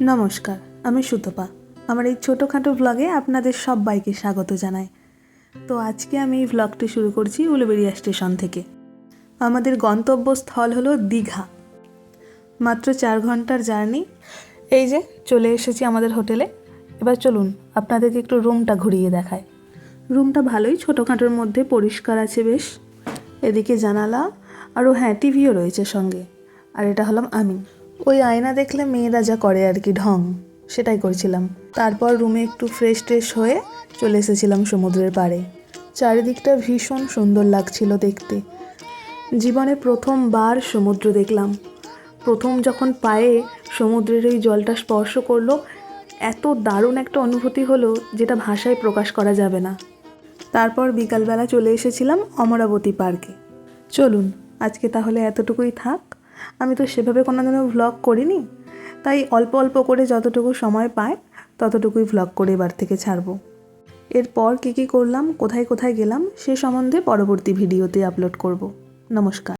নমস্কার, আমি সুতপা। আমার এই ছোটোখাটো ব্লগে আপনাদের সবাইকে স্বাগত জানাই। তো আজকে আমি এই ভ্লগটি শুরু করছি উলুবেড়িয়া স্টেশন থেকে। আমাদের গন্তব্যস্থল হলো দীঘা। মাত্র চার ঘণ্টার জার্নি। এই যে, চলে এসেছি আমাদের হোটেলে। এবার চলুন, আপনাদেরকে একটু রুমটা ঘুরিয়ে দেখায় রুমটা ভালোই, ছোটোখাটোর মধ্যে পরিষ্কার আছে বেশ। এদিকে জানালা, আরও হ্যাঁ টিভিও রয়েছে সঙ্গে। আর এটা হলাম আমি। ওই আয়না দেখলে মেয়েরা যা করে আর কি, ঢং। সেটাই করছিলাম। তারপর রুমে একটু ফ্রেশ ট্রেশ হয়ে চলে এসেছিলাম সমুদ্রের পাড়ে। চারিদিকটা ভীষণ সুন্দর লাগছিল দেখতে। জীবনে প্রথমবার সমুদ্র দেখলাম। প্রথম যখন পায়ে সমুদ্রের ওই জলটা স্পর্শ করল, এত দারুণ একটা অনুভূতি হলো যেটা ভাষায় প্রকাশ করা যাবে না। তারপর বিকালবেলা চলে এসেছিলাম অমরাবতী পার্কে। চলুন, আজকে তাহলে এতটুকুই থাক। আমি তো সেভাবে কোনো দিনও ভ্লগ করিনি। তাই অল্প অল্প করে যতটুকু সময় পায় ততটুকুই ভ্লগ করে এবার থেকে ছাড়বো। এরপর কী কী করলাম, কোথায় কোথায় গেলাম, সে সম্বন্ধে পরবর্তী ভিডিওতে আপলোড করব। নমস্কার।